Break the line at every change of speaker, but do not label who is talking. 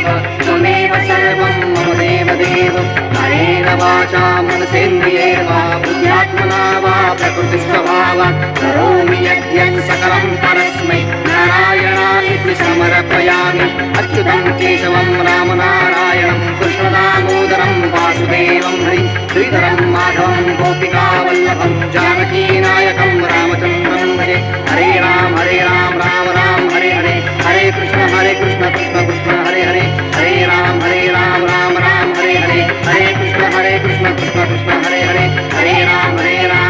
त्वमेव त्वमेव सर्वं मम देव देव अनेन वाचा मनसेन्द्रियेण वा बुद्ध्यात्मना वा प्रकृतिस्वभावात् करोमि यज्ञं सकलं परस्मै नारायणाय समर्पयामि अच्युतं केशवं रामनारायणं कृष्णदामोदरं वासुदेवं हरि श्रीधरं माधवं गोपिकावल्लभं जानकीनायकं रामचन्द्रं भजे हरे राम हरे Ram Krishna Krishna Krishna Hare Hare Hare Ram Hare Ram